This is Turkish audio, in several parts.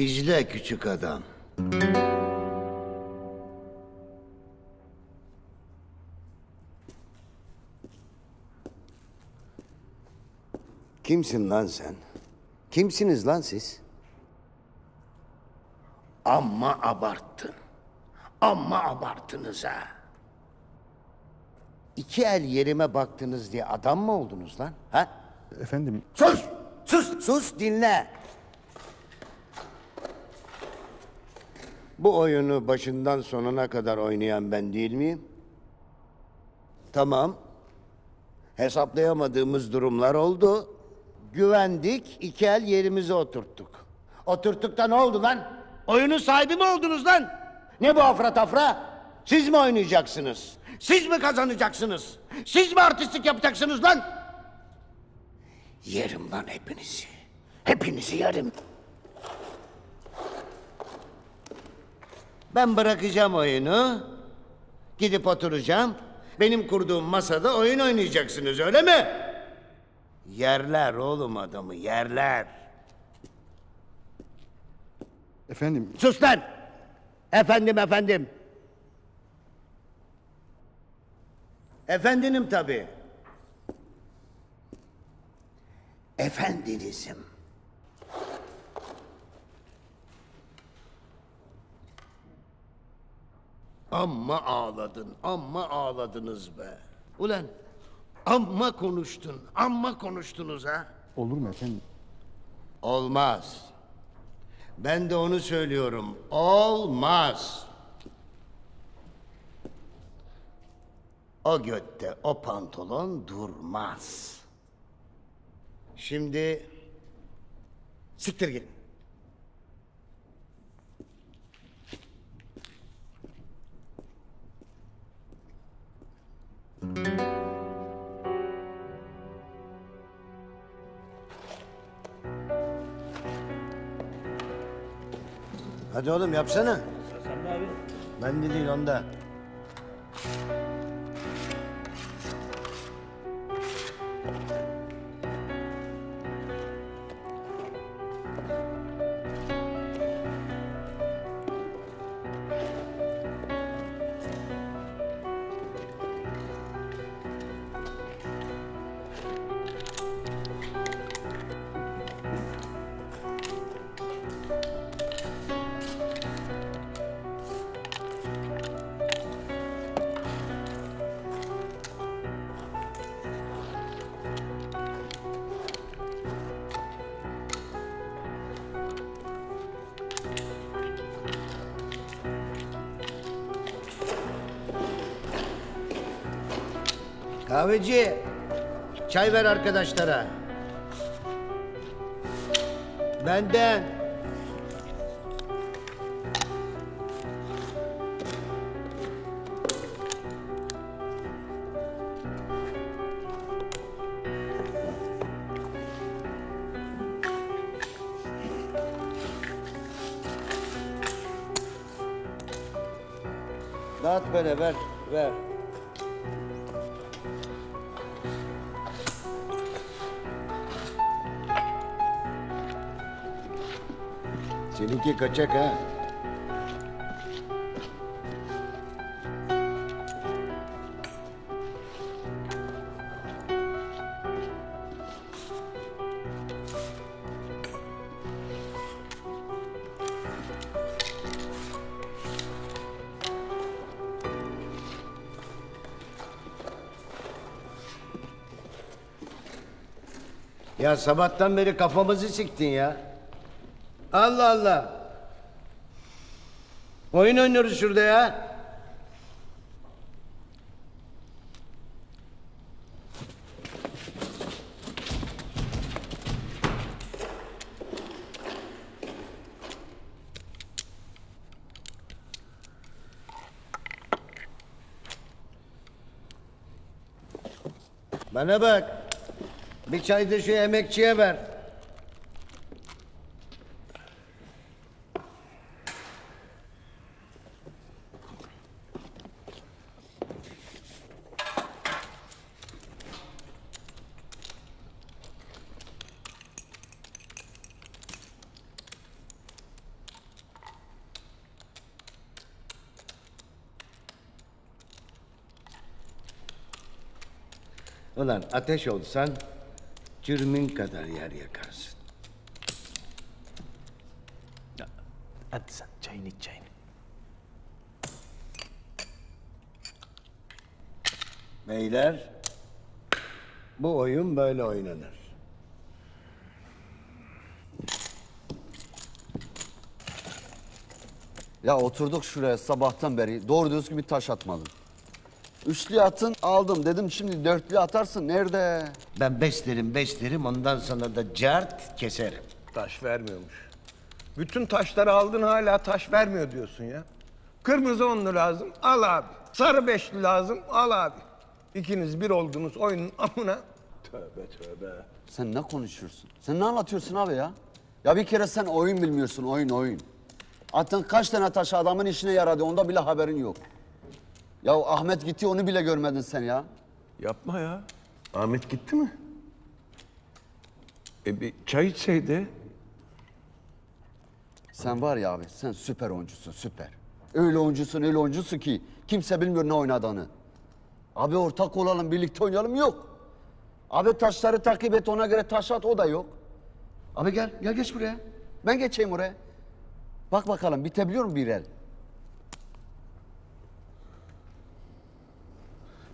İzle küçük adam. Kimsin lan sen? Kimsiniz lan siz? Amma abarttın. Amma abarttınız ha. İki el yerime baktınız diye adam mı oldunuz lan? Ha? Efendim Sus! Sus! Sus dinle! Bu oyunu başından sonuna kadar oynayan ben değil miyim? Tamam. Hesaplayamadığımız durumlar oldu. Güvendik, iki el yerimize oturttuk. Oturttuk da ne oldu lan? Oyunun sahibi mi oldunuz lan? Ne bu afra tafra? Siz mi oynayacaksınız? Siz mi kazanacaksınız? Siz mi artistlik yapacaksınız lan? Yerim lan hepinizi. Hepinizi yerim. Ben bırakacağım oyunu. Gidip oturacağım. Benim kurduğum masada oyun oynayacaksınız öyle mi? Yerler oğlum adamı yerler. efendim Sus lan! Efendim efendim. Efendinim tabii. Efendinizim. Amma ağladın, amma ağladınız be. Ulan amma konuştun, amma konuştunuz ha. olur mu efendim? Olmaz. Ben de onu söylüyorum. Olmaz. O götte o pantolon durmaz. Şimdi siktir git. Hadi oğlum yapsana. Ben de değil onda. Kahveci, çay ver arkadaşlara. Benden. Dağıt böyle ver, ver. Seninki kaçak ha. Ya sabahtan beri kafamızı siktin ya. Allah Allah. Oyun oynuyoruz şurada ya. Bana bak. Bir çay da şu emekçiye ver. Ulan ateş olsan cürmün kadar yer yakarsın. Hadi sen çayını iç çayını. Beyler, bu oyun böyle oynanır. Ya oturduk şuraya sabahtan beri doğru düzgün bir taş atmadın. Üçlü atın aldım dedim şimdi dörtlü atarsın nerede? Ben beslerim beslerim ondan sonra da cart keserim. Taş vermiyormuş. Bütün taşları aldın hala taş vermiyor diyorsun ya. Kırmızı onlu lazım, al abi. Sarı beşli lazım, al abi. İkiniz bir oldunuz oyunun amına. Tövbe tövbe. Sen ne konuşuyorsun? Sen ne anlatıyorsun abi ya? Ya bir kere sen oyun bilmiyorsun oyun oyun. Attın kaç tane taş adamın işine yaradı onda bile haberin yok. Ya Ahmet gitti onu bile görmedin sen ya. Yapma ya. Ahmet gitti mi? E bir çay içseydi. Sen var ya abi sen süper oyuncusun süper. Öyle oyuncusun öyle oyuncusun ki kimse bilmiyor ne oynadığını. Abi ortak olalım birlikte oynayalım yok. Abi taşları takip et ona göre taş at o da yok. Abi gel gel geç buraya. Ben geçeyim oraya. Bak bakalım bitebiliyor mu bir el?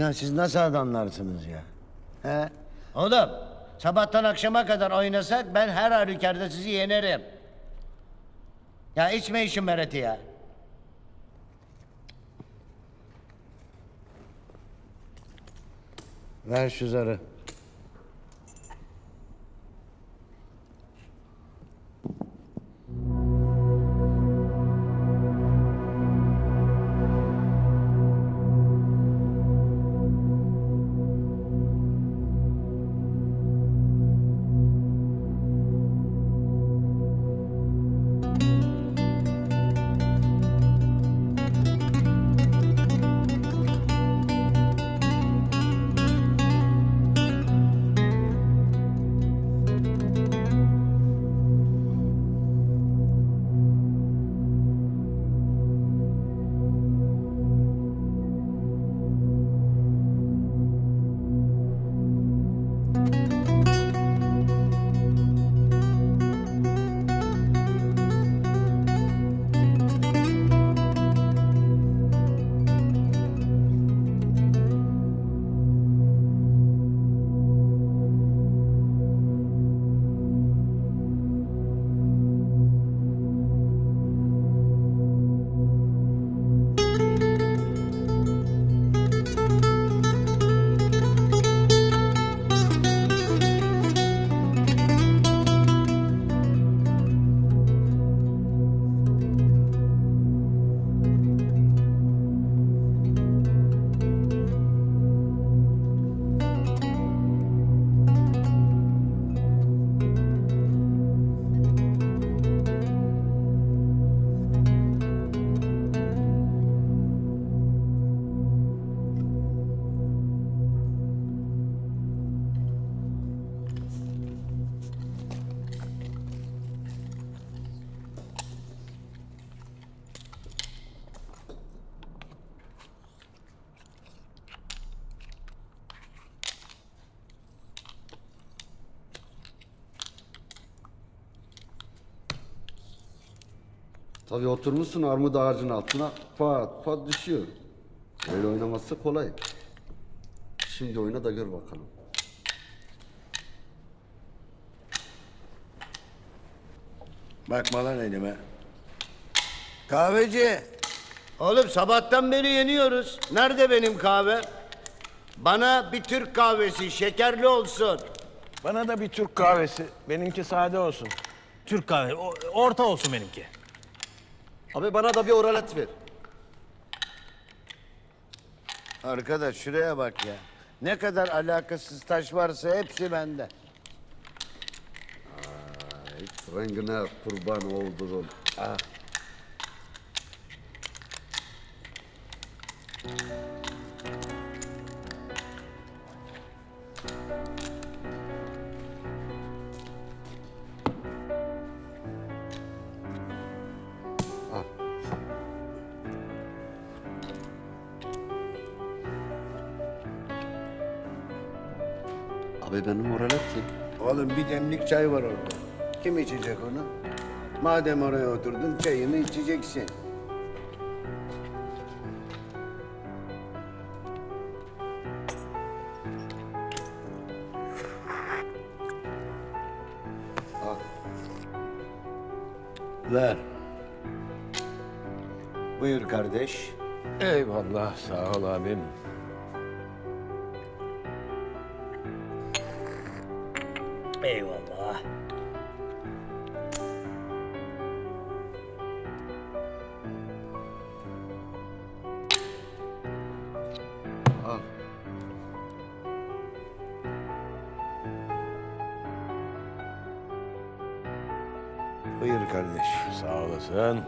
Ya siz nasıl adamlarsınız ya? He? Oğlum, sabahtan akşama kadar oynasak ben her halükarda sizi yenerim. Ya içme işin mereti ya. Ver şu zarı. Tabii oturmuşsun armut ağacının altına pat pat düşüyor. Öyle oynaması kolay. Şimdi oyna da gör bakalım. Bakma lan elime. Kahveci. Oğlum sabahtan beri yeniyoruz. Nerede benim kahve? Bana bir Türk kahvesi şekerli olsun. Bana da bir Türk kahvesi. Benimki sade olsun. Türk kahve o- orta olsun benimki. Abi bana da bir oralet ver. Arkadaş şuraya bak ya. Ne kadar alakasız taş varsa hepsi bende. Hiç rengine kurban olduğum. Ah. Oğlum bir demlik çay var orada. Kim içecek onu? Madem oraya oturdun çayını içeceksin. Ver. Buyur kardeş. Eyvallah sağ ol abim. Eyvallah. Al. Buyur kardeş. Sağ olasın.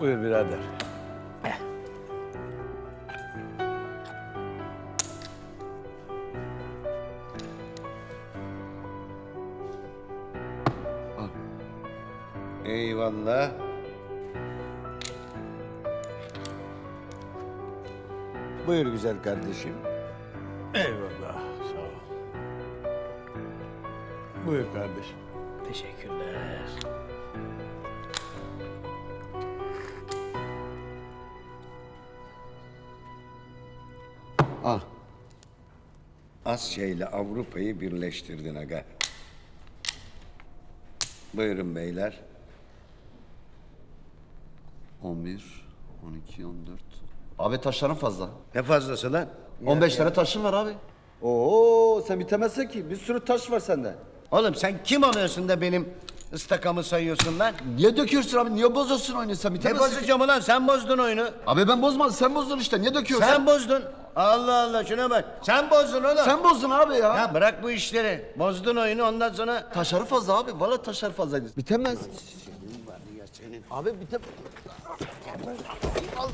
Buyur birader. Eyvallah. Buyur güzel kardeşim. Eyvallah sağ ol. Buyur kardeşim. Teşekkürler. Al. Asya ile Avrupa'yı birleştirdin aga. Buyurun beyler. 11, 12, 14. Abi taşların fazla. Ne fazlası lan? 15 tane taşın var abi. Oo sen bitemezsin ki. Bir sürü taş var sende. Oğlum sen kim oluyorsun da benim ıstakamı sayıyorsun lan? Niye döküyorsun abi? Niye bozuyorsun oyunu? Sen Ne bitemezsin ki. bozacağım ulan? Sen bozdun oyunu. Abi ben bozmadım. Sen bozdun işte. Niye döküyorsun? Sen bozdun. Allah Allah şuna bak. Sen bozdun oğlum. Sen bozdun abi ya. Ya bırak bu işleri. Bozdun oyunu ondan sonra... Taşları fazla abi. Valla taşlar fazlaydı. Bitemez. Abi bitemez. Al.